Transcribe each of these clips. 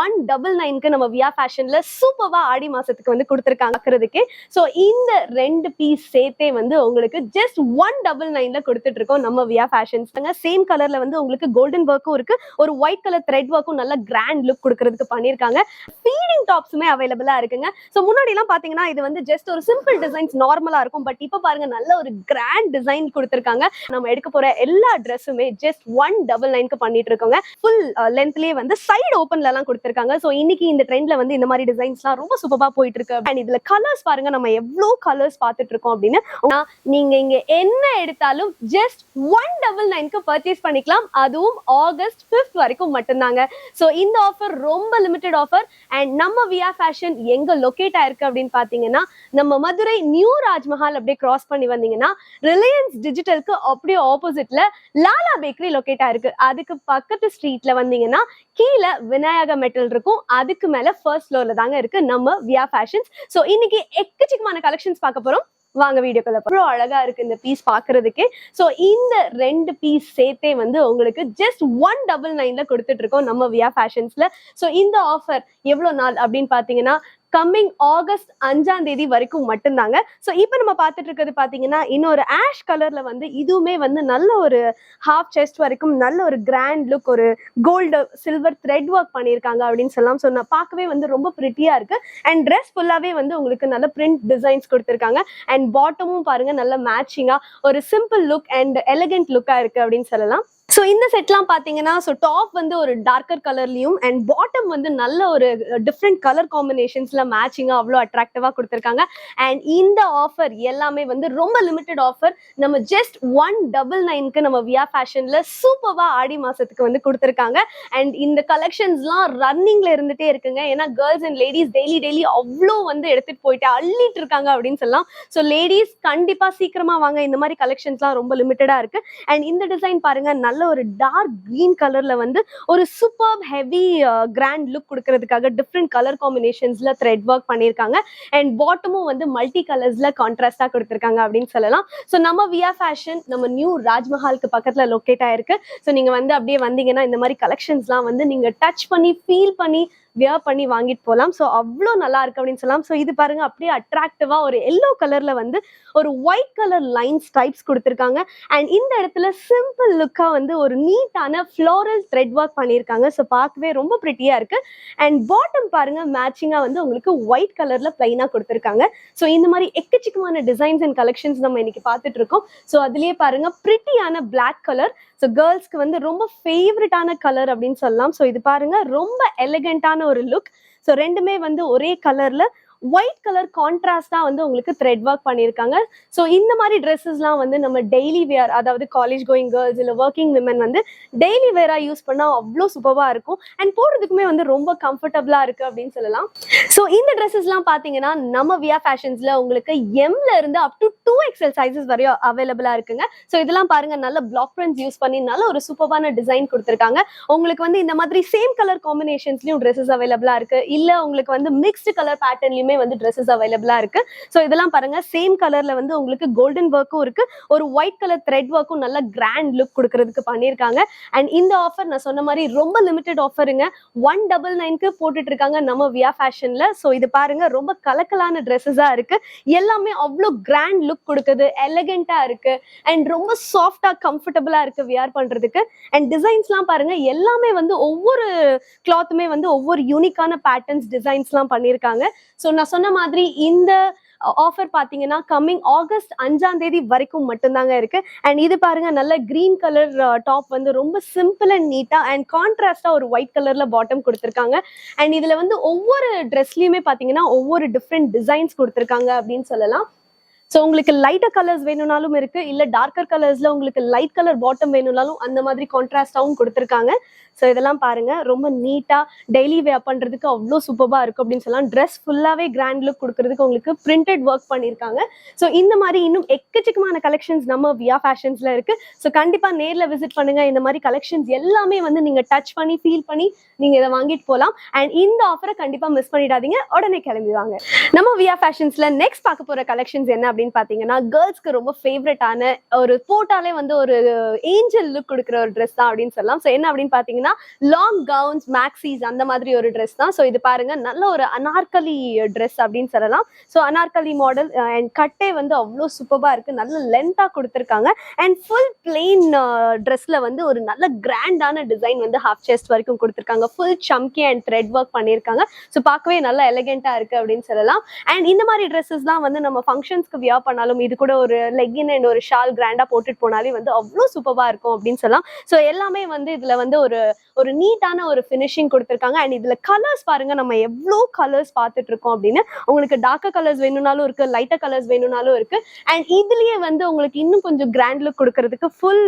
One double நைன்க்கு நம்ம வியா ஃபேஷன்ல சூப்பர்வா ஆடி மாசத்துக்கு வந்து கொடுத்துருக்காங்கிறதுக்கு ஸோ இந்த ரெண்டு பீஸ் சேர்த்தே வந்து உங்களுக்கு ஜஸ்ட் ஒன் டபுள் நைன்ல கொடுத்துட்டு இருக்கோம் நம்ம வியா ஃபேஷன்ஸ் சேம் கலர்ல வந்து உங்களுக்கு கோல்டன் ஒர்க்கும் இருக்கு. ஒரு ஒயிட் கலர் த்ரெட் ஒர்க்கும் நல்ல கிராண்ட் லுக் கொடுக்கறதுக்கு பண்ணியிருக்காங்க. ஃபீடிங் டாப்ஸுமே அவைலபிளா இருக்குங்க. ஸோ முன்னாடி எல்லாம் பாத்தீங்கன்னா இது வந்து ஜஸ்ட் ஒரு சிம்பிள் டிசைன்ஸ் நார்மலா இருக்கும். பட் இப்போ பாருங்க நல்ல ஒரு கிராண்ட் டிசைன் கொடுத்துருக்காங்க. நம்ம எடுக்க போற எல்லா ட்ரெஸ்ஸுமே ஜஸ்ட் ஒன் டபுள் நைன்க்கு பண்ணிட்டு இருக்கோங்க ஃபுல் லென்த்லயே uh, வந்து சைடு ஓப்பன்ல எல்லாம் கொடுத்துருக்காங்க ஸோ இன்னைக்கு இந்த ட்ரெண்ட்ல வந்து இந்த மாதிரி டிசைன்ஸ்லாம் ரொம்ப சூப்பராக போயிட்டு இருக்கு அண்ட் இதுல கலர்ஸ் பாருங்க நம்ம எவ்வளோ கலர்ஸ் பார்த்துட்டு இருக்கோம் அப்படின்னு நீங்க இங்க என்ன எடுத்தாலும் ஜஸ்ட் ஒன் டபுள் நைன்க்கு பர்ச்சேஸ் பண்ணிக்கலாம். அதுவும் ஆகஸ்ட் ஃபிஃப்த் வரைக்கும் மட்டும்தாங்க. ஸோ இந்த ஆஃபர் ரொம்ப லிமிடெட் ஆஃபர் அண்ட் நம்ம வியா ஃபேஷன் எங்க லொக்கேட் ஆயிருக்கு அப்படின்னு பாத்தீங்கன்னா நம்ம மதுரை நியூ ராஜ்மஹால் அப்படியே கிராஸ் பண்ணி வந்தீங்கன்னா ரிலையன்ஸ் டிஜிட்டலுக்கு அப்படியே ஆப்போசிட்ல லாலா பேக்கரி லொக்கேட் ஆயிருக்கு. அதுக்கு பக்கத்து ஸ்ட்ரீட்ல வந்தீங்கன்னா கீழே விநாயகம் மெட்டல் இருக்கும். அதுக்கு மேல ஃபர்ஸ்ட் ஃப்ளோர்ல தாங்க இருக்கு நம்ம வியா ஃபேஷன்ஸ் ஸோ இன்னைக்கு எக்கச்சக்கமான கலெக்ஷன்ஸ் பார்க்க போறோம். வாங்க வீடியோக்குள்ள அவ்வளோ அழகா இருக்கு இந்த பீஸ் பாக்குறதுக்கு ஸோ இந்த ரெண்டு பீஸ் சேர்த்தே வந்து உங்களுக்கு ஜஸ்ட் ஒன் டபுள் நைன்ல கொடுத்துட்டு இருக்கோம் நம்ம வியா ஃபேஷன்ஸ்ல ஸோ இந்த ஆஃபர் எவ்வளோ நாள் அப்படின்னு பாத்தீங்கன்னா கம்மிங் ஆகஸ்ட் அஞ்சாம் தேதி வரைக்கும் மட்டும்தாங்க. ஸோ இப்போ நம்ம பார்த்துட்டு இருக்கிறது பார்த்தீங்கன்னா இன்னொரு ஆஷ் கலர்ல வந்து இதுவுமே வந்து நல்ல ஒரு ஹாஃப் செஸ்ட் வரைக்கும் நல்ல ஒரு கிராண்ட் லுக் ஒரு கோல்டு சில்வர் த்ரெட் ஒர்க் பண்ணியிருக்காங்க அப்படின்னு சொல்லலாம். ஸோ நான் பார்க்கவே வந்து ரொம்ப ப்ரிட்டியா இருக்கு. அண்ட் ட்ரெஸ் ஃபுல்லாவே வந்து உங்களுக்கு நல்ல பிரிண்ட் டிசைன்ஸ் கொடுத்துருக்காங்க. அண்ட் பாட்டமும் பாருங்க நல்ல மேட்சிங்கா ஒரு சிம்பிள் லுக் அண்ட் எலகென்ட் லுக்கா இருக்கு அப்படின்னு சொல்லலாம். ஸோ இந்த செட்லாம் பார்த்தீங்கன்னா ஸோ டாப் வந்து ஒரு டார்க்கர் கலர்லையும் அண்ட் பாட்டம் வந்து நல்ல ஒரு டிஃப்ரெண்ட் கலர் காம்பினேஷன்ஸில் மேட்சிங்காக அவ்வளோ அட்ராக்டிவாக கொடுத்துருக்காங்க. அண்ட் இந்த ஆஃபர் எல்லாமே வந்து ரொம்ப லிமிட்டட் ஆஃபர் நம்ம ஜஸ்ட் ஒன் டபுள் நைன்க்கு நம்ம வியா ஃபேஷனில் சூப்பராக ஆடி மாதத்துக்கு வந்து கொடுத்துருக்காங்க. அண்ட் இந்த கலெக்ஷன்ஸ்லாம் ரன்னிங்கில் இருந்துகிட்டே இருக்குங்க. ஏன்னா girls and ladies daily daily அவ்வளோ வந்து எடுத்துகிட்டு போயிட்டு அள்ளிட்டு இருக்காங்க அப்படின்னு சொல்லலாம். ஸோ லேடிஸ் கண்டிப்பாக சீக்கிரமாக வாங்க. இந்த மாதிரி கலெக்ஷன்ஸ்லாம் ரொம்ப லிமிட்டடாக இருக்குது அண்ட் இந்த டிசைன் பாருங்கள் நல்ல ஒரு டார்க் கிரீன் கலர்ல வந்து ஒரு சூப்பர் ஹெவி கிராண்ட் லுக் கொடுக்கறதுக்காக டிஃப்ரெண்ட் கலர் காம்பினேஷன்ஸ்ல த்ரெட் ஒர்க் பண்ணியிருக்காங்க அண்ட் பாட்டமும் வந்து மல்டி கலர்ஸ்ல கான்ட்ராஸ்டா கொடுத்துருக்காங்க அப்படின்னு சொல்லலாம். ஸோ நம்ம வியா ஃபேஷன் நம்ம நியூ ராஜ்மஹாலுக்கு பக்கத்துல லொக்கேட் ஆயிருக்கு. ஸோ நீங்க வந்து அப்படியே வந்தீங்கன்னா இந்த மாதிரி கலெக்ஷன்ஸ்லாம் வந்து நீங்க டச் பண்ணி ஃபீல் பண்ணி வியர் பண்ணி வாங்கிட்டு போகலாம் ஸோ அவ்வளோ நல்லா இருக்கு அப்படின்னு சொல்லலாம். ஸோ இது பாருங்க அப்படியே அட்ராக்டிவா ஒரு எல்லோ கலர்ல வந்து ஒரு ஒயிட் கலர் லைன் டைப்ஸ் கொடுத்துருக்காங்க. அண்ட் இந்த இடத்துல சிம்பிள் லுக்கா வந்து ஒரு நீட்டான ஃப்ளோரல் த்ரெட் ஒர்க் பண்ணியிருக்காங்க. ஸோ பார்க்கவே ரொம்ப பிரிட்டியா இருக்கு. அண்ட் பாட்டம் பாருங்க மேட்சிங்கா வந்து உங்களுக்கு ஒயிட் கலர்ல பிளைனா கொடுத்துருக்காங்க. ஸோ இந்த மாதிரி எக்கச்சக்கமான டிசைன்ஸ் அண்ட் கலெக்ஷன்ஸ் நம்ம இன்னைக்கு பார்த்துட்டு இருக்கோம். ஸோ அதுலயே பாருங்க ப்ரிட்டியான பிளாக் கலர் ஸோ கேர்ள்ஸ்க்கு வந்து ரொம்ப ஃபேவரட்டான கலர் அப்படின்னு சொல்லலாம். ஸோ இது பாருங்க ரொம்ப எலகண்டான ஒரு லுக் ஸோ ரெண்டுமே வந்து ஒரே கலர்ல ஒயிட் கலர் கான்ட்ராஸ்டா வந்து உங்களுக்கு த்ரெட் ஒர்க் பண்ணியிருக்காங்க. ஸோ இந்த மாதிரி ட்ரெஸ்ஸஸ்லாம் வந்து நம்ம டெய்லி வேர் அதாவது காலேஜ் கோயிங் கேர்ள்ஸ் இல்லை ஒர்க்கிங் விமன் வந்து டெய்லி வேரா யூஸ் பண்ணால் அவ்வளோ சூப்பராக இருக்கும். அண்ட் போடுறதுக்குமே வந்து ரொம்ப கம்ஃபர்டபுளா இருக்கு அப்படின்னு சொல்லலாம். ஸோ இந்த ட்ரெஸ்ஸஸ்லாம் பார்த்தீங்கன்னா நம்ம வியா ஃபேஷன்ஸ்ல உங்களுக்கு எம்ல இருந்து up to two XL sizes வரையும் அவைலபிளா இருக்குங்க. ஸோ இதெல்லாம் பாருங்க நல்ல பிளாக் பிரிண்ட்ஸ் யூஸ் பண்ணி நல்ல ஒரு சூப்பரான டிசைன் கொடுத்துருக்காங்க. உங்களுக்கு வந்து இந்த மாதிரி சேம் கலர் காம்பினேஷன்ஸ்லயும் ட்ரெஸ்ஸஸ் அவைலபிளா இருக்கு. இல்ல உங்களுக்கு வந்து மிக்ஸ்டு கலர் பேட்டர்ன்லயுமே வந்து ட்ரெஸ்ஸஸ் அவைலபிளா இருக்கு. ஸோ இதெல்லாம் பாருங்க சேம் கலர்ல வந்து உங்களுக்கு கோல்டன் ஒர்க்கும் இருக்கு. ஒரு ஒயிட் கலர் த்ரெட் ஒர்க்கும் நல்ல கிராண்ட் லுக் கொடுக்கறதுக்கு பண்ணியிருக்காங்க. அண்ட் இந்த ஆஃபர் நான் சொன்ன மாதிரி ரொம்ப லிமிடெட் ஆஃபருங்க ஒன் டபுள் நைன்க்கு போட்டுட்டு இருக்காங்க நம்ம வியா ஃபேஷன்ல ஸோ இது பாருங்க ரொம்ப கலக்கலான ட்ரெஸ்ஸஸா இருக்கு. எல்லாமே அவ்வளோ கிராண்ட் லுக் கொடுக்குது எலகெண்டா இருக்கு. அண்ட் ரொம்ப சாஃப்டா கம்ஃபர்டபுளா இருக்கு வியர் பண்றதுக்கு. அண்ட் டிசைன்ஸ்லாம் பாருங்க எல்லாமே வந்து ஒவ்வொரு கிளாத்துமே வந்து ஒவ்வொரு யூனிக்கான பேட்டர்ன்ஸ் டிசைன்ஸ்லாம் பண்ணியிருக்காங்க. ஸோ நான் சொன்ன மாதிரி இந்த ஆஃபர் பார்த்தீங்கன்னா கம்மிங் ஆகஸ்ட் அஞ்சாம் தேதி வரைக்கும் மட்டும்தாங்க இருக்கு. அண்ட் இது பாருங்க நல்ல கிரீன் கலர் டாப் வந்து ரொம்ப சிம்பிள் அண்ட் நீட்டா அண்ட் கான்ட்ராஸ்டா ஒரு ஒயிட் கலர்ல பாட்டம் கொடுத்துருக்காங்க. அண்ட் இதுல வந்து ஒவ்வொரு ட்ரெஸ்லயுமே பாத்தீங்கன்னா ஒவ்வொரு டிஃப்ரெண்ட் டிசைன்ஸ் கொடுத்துருக்காங்க அப்படின்னு சொல்லலாம். ஸோ உங்களுக்கு லைட்டர் கலர்ஸ் வேணும்னாலும் இருக்கு. இல்லை டார்க்கர் கலர்ஸ்ல உங்களுக்கு லைட் கலர் பாட்டம் வேணும்னாலும் அந்த மாதிரி கான்ட்ராஸ்டாகவும் கொடுத்துருக்காங்க. ஸோ இதெல்லாம் பாருங்க. ரொம்ப நீட்டாக டெய்லி வேர் பண்ணுறதுக்கு அவ்வளோ சூப்பராக இருக்கும் அப்படின்னு சொல்லலாம். ட்ரெஸ் ஃபுல்லாகவே கிராண்ட் லுக் கொடுக்கறதுக்கு உங்களுக்கு பிரிண்டட் ஒர்க் பண்ணியிருக்காங்க. ஸோ இந்த மாதிரி இன்னும் எக்கச்சக்கமான கலெக்ஷன்ஸ் நம்ம வியா ஃபேஷன்ஸில் இருக்கு. ஸோ கண்டிப்பாக நேரில் விசிட் பண்ணுங்க. இந்த மாதிரி கலெக்ஷன்ஸ் எல்லாமே வந்து நீங்கள் டச் பண்ணி ஃபீல் பண்ணி நீங்கள் இதை வாங்கிட்டு போகலாம் அண்ட் இந்த ஆஃபரை கண்டிப்பாக மிஸ் பண்ணிடாதீங்க. உடனே கிளம்பி வாங்க. நம்ம வியா ஃபேஷன்ஸில் நெக்ஸ்ட் பார்க்க போகிற கலெக்ஷன்ஸ் என்ன அப்படின்னு அப்படின்னு பாத்தீங்கன்னா கேர்ள்ஸ்க்கு ரொம்ப ஃபேவரட்டான ஒரு போட்டாலே வந்து ஒரு ஏஞ்சல் லுக் கொடுக்குற ஒரு ட்ரெஸ் தான் அப்படின்னு சொல்லலாம். ஸோ என்ன அப்படின்னு பாத்தீங்கன்னா லாங் கவுன்ஸ் மேக்ஸிஸ் அந்த மாதிரி ஒரு ட்ரெஸ் தான். ஸோ இது பாருங்க நல்ல ஒரு அனார்கலி ட்ரெஸ் அப்படின்னு சொல்லலாம். ஸோ அனார்கலி மாடல் அண்ட் கட்டே வந்து அவ்வளோ சூப்பராக இருக்கு. நல்ல லென்த்தாக கொடுத்துருக்காங்க. அண்ட் ஃபுல் பிளெயின் ட்ரெஸ்ல வந்து ஒரு நல்ல கிராண்டான டிசைன் வந்து ஹாஃப் செஸ்ட் வரைக்கும் கொடுத்துருக்காங்க. ஃபுல் சம்கி அண்ட் த்ரெட் ஒர்க் பண்ணியிருக்காங்க. ஸோ பார்க்கவே நல்ல எலகெண்டா இருக்கு அப்படின்னு சொல்லலாம். அண்ட் இந்த மாதிரி ட்ரெஸ்ஸஸ் தான் வந்து நம்ம ஃபங்க்ஷன்ஸ்க்கு வியர் பண்ணாலும் இது கூட ஒரு லெக்கின் அண்ட் ஒரு ஷால் கிராண்டா போட்டுட்டு போனாலே வந்து அவ்வளோ சூப்பராக இருக்கும் அப்படின்னு சொல்லலாம். ஸோ எல்லாமே வந்து இதுல வந்து ஒரு ஒரு நீட்டான ஒரு ஃபினிஷிங் கொடுத்துருக்காங்க. அண்ட் இதுல கலர்ஸ் பாருங்க நம்ம எவ்வளோ கலர்ஸ் பார்த்துட்டு இருக்கோம் அப்படின்னு. உங்களுக்கு டார்க்கர் கலர்ஸ் வேணும்னாலும் இருக்கு லைட்டர் கலர்ஸ் வேணும்னாலும் இருக்கு. அண்ட் இதுலயே வந்து உங்களுக்கு இன்னும் கொஞ்சம் கிராண்ட் லுக் கொடுக்கறதுக்கு ஃபுல்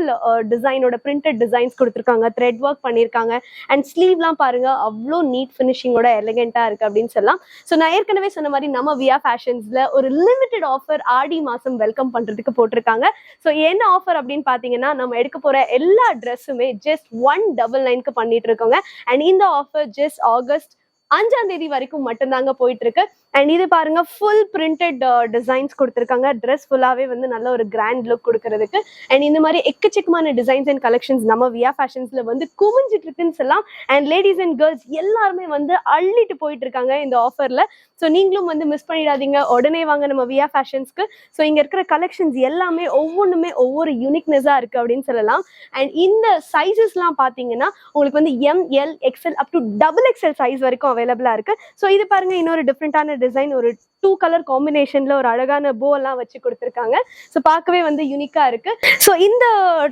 டிசைனோட பிரிண்டட் டிசைன்ஸ் கொடுத்துருக்காங்க. த்ரெட் ஒர்க் பண்ணியிருக்காங்க. அண்ட் ஸ்லீவ்லாம் பாருங்க அவ்வளோ நீட் ஃபினிஷிங்கோட எலிகெண்ட்டாக இருக்கு அப்படின்னு சொல்லலாம். ஸோ நான் ஏற்கனவே சொன்ன மாதிரி நம்ம வியா ஃபேஷன்ஸ்ல ஒரு லிமிடெட் ஆஃபர் ஆடி மாசம் வெல்கம் பண்றதுக்கு போட்டிருக்காங்க. ஸோ என்ன ஆஃபர் அப்படின்னு பாத்தீங்கன்னா நம்ம எடுக்க போற எல்லா ட்ரெஸ்ஸுமே ஜஸ்ட் ஒன் டபுள் நைன்க்கு பண்ணிட்டு இருக்கோங்க. அண்ட் இந்த ஆஃபர் ஜஸ்ட் ஆகஸ்ட் அஞ்சாம் தேதி வரைக்கும் மட்டும்தாங்க போயிட்டு இருக்கு அண்ட் இது பாருங்க ஃபுல் பிரிண்டட் டிசைன்ஸ் கொடுத்துருக்காங்க. ட்ரெஸ் ஃபுல்லாவே வந்து நல்ல ஒரு கிராண்ட் லுக் கொடுக்கறதுக்கு. அண்ட் இந்த மாதிரி எக்கச்சக்கமான டிசைன்ஸ் அண்ட் கலெக்ஷன்ஸ் நம்ம வியா ஃபேஷன்ஸ்ல வந்து குவிஞ்சிட்டு இருக்குன்னு சொல்லலாம். அண்ட் லேடிஸ் அண்ட் கேர்ள்ஸ் எல்லாருமே வந்து அள்ளிட்டு போயிட்டு இருக்காங்க இந்த ஆஃபர்ல ஸோ நீங்களும் வந்து மிஸ் பண்ணிடாதீங்க. உடனே வாங்க நம்ம வியா ஃபேஷன்ஸ்க்கு ஸோ இங்கே இருக்கிற கலெக்ஷன்ஸ் எல்லாமே ஒவ்வொன்றுமே ஒவ்வொரு யூனிக்னஸாக இருக்கு அப்படின்னு சொல்லலாம். அண்ட் இந்த சைஸஸ்லாம் பார்த்தீங்கன்னா உங்களுக்கு வந்து M L XL up to double XL size வரைக்கும் அவைலபிளா இருக்கு. ஸோ இது பாருங்க இன்னொரு டிஃப்ரெண்டான டிசைன் ஒரு டூ கலர் காம்பினேஷன்ல ஒரு அழகான போ எல்லாம் வச்சு கொடுத்துருக்காங்க. ஸோ பார்க்கவே வந்து யூனிக்கா இருக்கு. ஸோ இந்த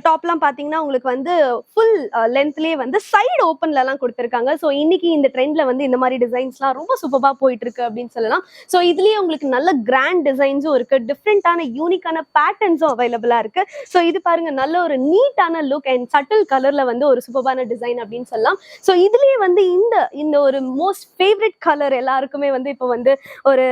டாப்லாம் பார்த்தீங்கன்னா உங்களுக்கு வந்து ஃபுல் லென்த்லேயே வந்து சைடு ஓப்பன்லலாம் கொடுத்துருக்காங்க. ஸோ இன்னைக்கு இந்த ட்ரெண்ட்ல வந்து இந்த மாதிரி டிசைன்ஸ்லாம் ரொம்ப சூப்பராக போயிட்டு இருக்கு அப்படின்னு சொல்லலாம். ஸோ இதுலயே உங்களுக்கு நல்ல கிராண்ட் டிசைன்ஸும் இருக்கு. டிஃப்ரெண்டான யூனிக்கான பேட்டர்ன்ஸும் அவைலபிளா இருக்கு. ஸோ இது பாருங்க நல்ல ஒரு நீட்டான லுக் அண்ட் சட்டில் கலர்ல வந்து ஒரு சூப்பரான டிசைன் அப்படின்னு சொல்லலாம். ஸோ இதுலயே வந்து இந்த இந்த ஒரு மோஸ்ட் ஃபேவரட் கலர் எல்லாருக்குமே வந்து இப்போ வந்து ஒரு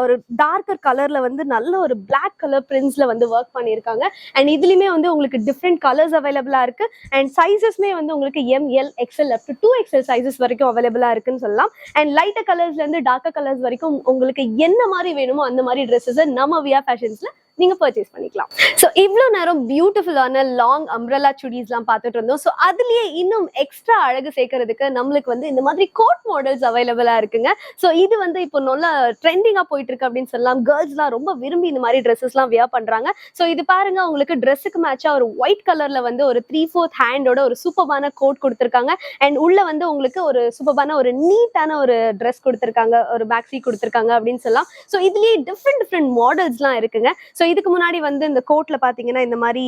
ஒரு டார்க்கர் கலர்ல வந்து நல்ல ஒரு பிளாக் கலர் பிரிண்ட்ஸ்ல வந்து ஒர்க் பண்ணியிருக்காங்க. அண்ட் இதுலயுமே வந்து உங்களுக்கு டிஃப்ரெண்ட் கலர்ஸ் அவைலபிளா இருக்கு. அண்ட் சைசஸ்மே வந்து உங்களுக்கு M L XL up to two XL sizes வரைக்கும் அவைலபிளா இருக்குன்னு சொல்லலாம். அண்ட் லைட்டர் கலர்ஸ்ல இருந்து டார்க்கர் கலர்ஸ் வரைக்கும் உங்களுக்கு என்ன மாதிரி வேணுமோ அந்த மாதிரி ட்ரெஸ்ஸஸ் நம்ம வியா ஃபேஷன்ஸ்ல நீங்க பர்ச்சேஸ் பண்ணிக்கலாம். ஸோ இவ்வளோ நேரம் பியூட்டிஃபுல்லான லாங் அம்ரலா சுடிஸ்லாம் பார்த்துட்டு இருந்தோம். ஸோ அதுலயே இன்னும் எக்ஸ்ட்ரா அழகு சேர்க்கறதுக்கு நம்மளுக்கு வந்து இந்த மாதிரி கோட் மாடல்ஸ் அவைலபிளா இருக்குங்க. ஸோ இது வந்து இப்போ நல்லா ட்ரெண்டிங்கா போயிட்டு இருக்கு அப்படின்னு சொல்லலாம். கேர்ள்ஸ்லாம் ரொம்ப விரும்பி இந்த மாதிரி ட்ரெஸ்ஸஸ்லாம் வியர் பண்றாங்க. ஸோ இது பாருங்க உங்களுக்கு ட்ரெஸ்ஸுக்கு மேட்சா ஒரு ஒயிட் கலர்ல வந்து ஒரு த்ரீ ஃபோர்த் ஹேண்டோட ஒரு சூப்பரான கோட் கொடுத்துருக்காங்க. அண்ட் உள்ள வந்து உங்களுக்கு ஒரு சூப்பரான ஒரு நீட்டான ஒரு ட்ரெஸ் கொடுத்துருக்காங்க. ஒரு பேக்ஸி கொடுத்துருக்காங்க அப்படின்னு சொல்லலாம். ஸோ இதுலயே டிஃப்ரெண்ட் டிஃப்ரெண்ட் மாடல்ஸ்லாம் இருக்குங்க. ஸோ இதுக்கு முன்னாடி வந்து இந்த கோட்ல பாத்தீங்கன்னா இந்த மாதிரி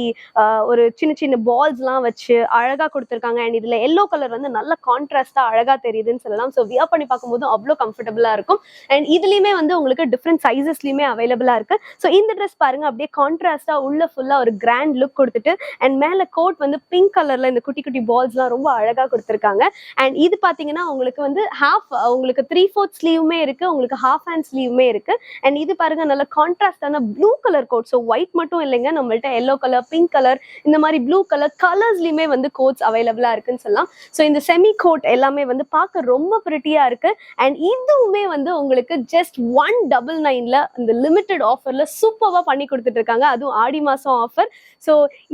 ஒரு சின்ன சின்ன பால்ஸ்லாம் வச்சு அழகா கொடுத்துருக்காங்க. அண்ட் இதுல எல்லோ கலர் வந்து நல்ல கான்ட்ராஸ்டா அழகா தெரியுதுன்னு சொல்லலாம். ஸோ வியர் பண்ணி பார்க்கும்போது அவ்வளோ கம்ஃபர்டபுளா இருக்கும். அண்ட் இதுலயுமே வந்து உங்களுக்கு டிஃப்ரெண்ட் சைசஸ்லயுமே அவைலபிளா இருக்கு. ஸோ இந்த ட்ரெஸ் பாருங்க. அப்படியே கான்ட்ராஸ்டா உள்ள ஃபுல்லா ஒரு கிராண்ட் லுக் கொடுத்துட்டு அண்ட் மேல கோட் வந்து பிங்க் கலர்ல இந்த குட்டி குட்டி பால்ஸ்லாம் ரொம்ப அழகா கொடுத்துருக்காங்க. அண்ட் இது பாத்தீங்கன்னா உங்களுக்கு வந்து ஹாஃப் உங்களுக்கு த்ரீ ஃபோர்த் ஸ்லீவுமே இருக்கு. உங்களுக்கு ஹாஃப் ஹேண்ட் ஸ்லீவுமே இருக்கு. அண்ட் இது பாருங்க நல்ல கான்ட்ராஸ்டான blue colour coat so white மட்டும் இல்லைங்க. நம்மள்ட்ட எல்லோ கலர் பிங்க் கலர் இந்த மாதிரி ப்ளூ கலர் கலர்ஸ்லயுமே வந்து கோட்ஸ் அவைலபிளா இருக்குன்னு சொல்லலாம். ஸோ இந்த செமி கோட் எல்லாமே வந்து பார்க்க ரொம்ப பிரிட்டியா இருக்கு. அண்ட் இதுவுமே வந்து உங்களுக்கு ஜஸ்ட் ஒன் டபுள் நைன்ல இந்த லிமிடெட் ஆஃபர்ல சூப்பராக பண்ணி கொடுத்துட்டு இருக்காங்க அதுவும் ஆடி மாசம் ஆஃபர் ஸோ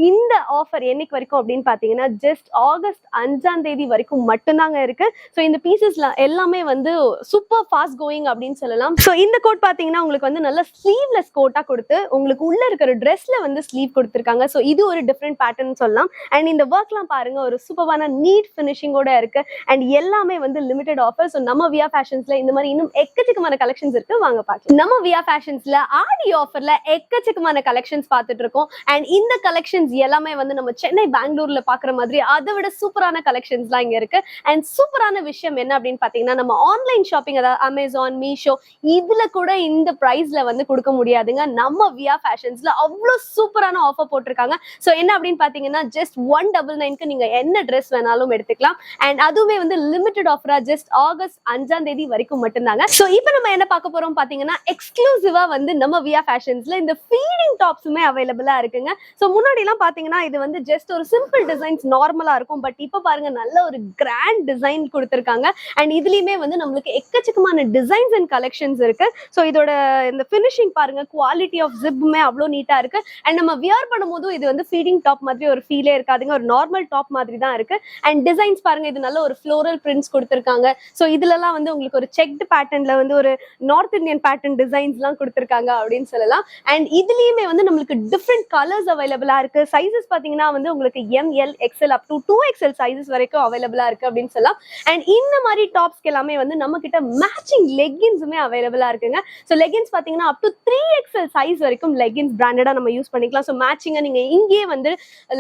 இந்த ஆஃபர் என்னைக்கு வரைக்கும் அப்படின்னு பார்த்தீங்கன்னா ஜஸ்ட் ஆகஸ்ட் அஞ்சாம் தேதி வரைக்கும் மட்டும்தாங்க இருக்கு. ஸோ இந்த பீசஸ்ல எல்லாமே வந்து சூப்பர் ஃபாஸ்ட் கோயிங் அப்படின்னு சொல்லலாம். ஸோ இந்த கோட் பார்த்தீங்கன்னா உங்களுக்கு வந்து நல்ல ஸ்லீவ்லெஸ் கோட்டா கொடுத்து உங்களுக்கு உள்ள இருக்கிற ட்ரெஸ்ல வந்து ஸ்லீவ் கொடுத்துருக்காங்க. ஸோ இது ஒரு டிஃப்ரெண்ட் பேட்டர்ன் சொல்லலாம். அண்ட் இந்த ஒர்க்லாம் பாருங்க ஒரு சூப்பரான நீட் ஃபினிஷிங்கோட இருக்கு. அண்ட் எல்லாமே வந்து லிமிடெட் ஆஃபர் ஸோ நம்ம வியா ஃபேஷன்ஸ்ல இந்த மாதிரி இன்னும் எக்கச்சக்கமான கலெக்ஷன்ஸ் இருக்கு. வாங்க பார்க்கலாம். நம்ம வியா ஃபேஷன்ஸ்ல ஆடி ஆஃபர்ல எக்கச்சக்கமான கலெக்ஷன்ஸ் பார்த்துட்டு இருக்கோம். அண்ட் இந்த கலெக்ஷன்ஸ் எல்லாமே வந்து நம்ம சென்னை பெங்களூர்ல பாக்குற மாதிரி அதை விட சூப்பரான கலெக்ஷன்ஸ்லாம் இங்க இருக்கு. அண்ட் சூப்பரான விஷயம் என்ன அப்படின்னு பாத்தீங்கன்னா நம்ம ஆன்லைன் ஷாப்பிங் அதாவது அமேசான் மீஷோ இதுல கூட இந்த பிரைஸ்ல வந்து கொடுக்க முடியாதுங்க. நம்ம வியா ஃபேஷன்ஸ்ல அவ்வளோ சூப்பரான ஆஃபர் போட்டிருக்காங்க. ஸோ என்ன அப்படின்னு பாத்தீங்கன்னா ஜஸ்ட் ஒன் டபுள் நைன்க்கு நீங்க என்ன ட்ரெஸ் வேணாலும் எடுத்துக்கலாம். அண்ட் அதுவுமே வந்து லிமிடெட் ஆஃபராக ஜஸ்ட் ஆகஸ்ட் அஞ்சாம் தேதி வரைக்கும் மட்டும்தாங்க. ஸோ இப்போ நம்ம என்ன பார்க்க போறோம் பாத்தீங்கன்னா எக்ஸ்க்ளூசிவாக வந்து நம்ம வியா ஃபேஷன்ஸ்ல இந்த ஃபீடிங் டாப்ஸுமே அவைலபிளா இருக்குங்க. ஸோ முன்னாடி எல்லாம் பாத்தீங்கன்னா இது வந்து ஜஸ்ட் ஒரு சிம்பிள் டிசைன்ஸ் நார்மலா இருக்கும். பட் இப்போ பாருங்க நல்ல ஒரு கிராண்ட் டிசைன் கொடுத்துருக்காங்க. அண்ட் இதுலயுமே வந்து நம்மளுக்கு எக்கச்சக்கமான டிசைன்ஸ் அண்ட் கலெக்ஷன்ஸ் இருக்கு. ஸோ இதோட இந்த ஃபினிஷிங் பாருங்க குவாலிட்டி ஆஃப் ஜிப் ஜிப்புமே அவ்வளோ நீட்டாக இருக்கு. அண்ட் நம்ம வியர் பண்ணும்போதும் இது வந்து ஃபீடிங் டாப் மாதிரி ஒரு ஃபீலே இருக்காதுங்க. ஒரு நார்மல் டாப் மாதிரி தான் இருக்கு. அண்ட் டிசைன்ஸ் பாருங்க இது நல்ல ஒரு ஃப்ளோரல் பிரிண்ட்ஸ் கொடுத்துருக்காங்க. ஸோ இதுலலாம் வந்து உங்களுக்கு ஒரு செக்டு பேட்டர்ன்ல வந்து ஒரு நார்த் இந்தியன் பேட்டர்ன் டிசைன்ஸ்லாம் கொடுத்துருக்காங்க அப்படின்னு சொல்லலாம். அண்ட் இதுலயுமே வந்து நம்மளுக்கு டிஃப்ரெண்ட் கலர்ஸ் அவைலபிளா இருக்கு. சைஸஸ் பாத்தீங்கன்னா வந்து உங்களுக்கு M L XL up to two XL sizes வரைக்கும் அவைலபிளா இருக்கு அப்படின்னு சொல்லலாம். அண்ட் இந்த மாதிரி டாப்ஸ்க்கு எல்லாமே வந்து நம்ம கிட்ட மேட்சிங் லெகின்ஸுமே அவைலபிளா இருக்குங்க. ஸோ லெகின்ஸ் பாத்தீங்கன்னா up to three XL size வரைக்கும் லெகின்ஸ் பிராண்டடா நம்ம யூஸ் பண்ணிக்கலாம். ஸோ மேட்சிங்கா நீங்க இங்கேயே வந்து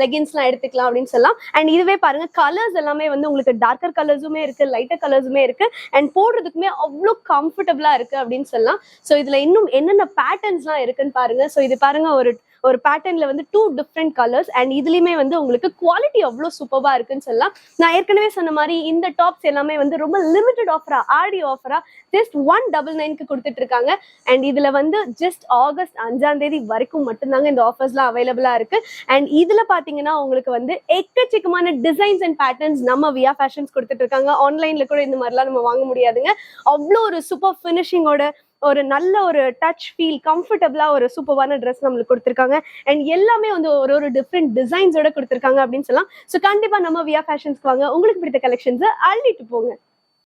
லெகின்ஸ்லாம் எடுத்துக்கலாம் அப்படின்னு சொல்லலாம். அண்ட் இதுவே பாருங்க கலர்ஸ் எல்லாமே வந்து உங்களுக்கு டார்க்கர் கலர்ஸுமே இருக்கு லைட்டர் கலர்ஸுமே இருக்கு. அண்ட் போடுறதுக்குமே அவ்வளோ கம்ஃபர்டபுளா இருக்கு அப்படின்னு சொல்லலாம். ஸோ இதுல இன்னும் என்னென்ன பேட்டர்ன்ஸ்லாம் இருக்குன்னு பாருங்க. ஸோ இது பாருங்க ஒரு ஒரு பேட்டர்ன்ல வந்து டூ டிஃப்ரெண்ட் கலர்ஸ் அண்ட் இதுலயுமே வந்து உங்களுக்கு குவாலிட்டி அவ்வளோ சூப்பராக இருக்குன்னு சொல்லலாம். நான் ஏற்கனவே சொன்ன மாதிரி இந்த டாப்ஸ் எல்லாமே வந்து ரொம்ப லிமிடெட் ஆஃபரா ஆடி ஆஃபரா ஜஸ்ட் ஒன் டபுள் நைன்க்கு கொடுத்துட்டு இருக்காங்க. அண்ட் இதுல வந்து ஜஸ்ட் ஆகஸ்ட் அஞ்சாம் தேதி வரைக்கும் மட்டும்தாங்க இந்த ஆஃபர்ஸ்லாம் அவைலபிளா இருக்கு. அண்ட் இதுல பாத்தீங்கன்னா உங்களுக்கு வந்து எக்கச்சக்கமான டிசைன்ஸ் அண்ட் பேட்டர்ன்ஸ் நம்ம வியா ஃபேஷன்ஸ் கொடுத்துட்டு இருக்காங்க. ஆன்லைன்ல கூட இந்த மாதிரிலாம் நம்ம வாங்க முடியாதுங்க. அவ்வளோ ஒரு சூப்பர் ஃபினிஷிங்கோட ஒரு நல்ல ஒரு டச் ஃபீல் கம்ஃபர்டபுளாக ஒரு சூப்பரான ட்ரெஸ் நம்மளுக்கு கொடுத்துருக்காங்க. அண்ட் எல்லாமே வந்து ஒரு ஒரு டிஃப்ரெண்ட் டிசைன்ஸோட கொடுத்துருக்காங்க அப்படின்னு சொல்லலாம். ஸோ கண்டிப்பாக நம்ம வியா ஃபேஷன்ஸ்க்கு வாங்க. உங்களுக்கு பிடித்த கலெக்ஷன்ஸை அள்ளிட்டு போங்க.